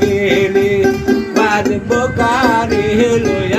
গেলে বাজব কারে লয়ে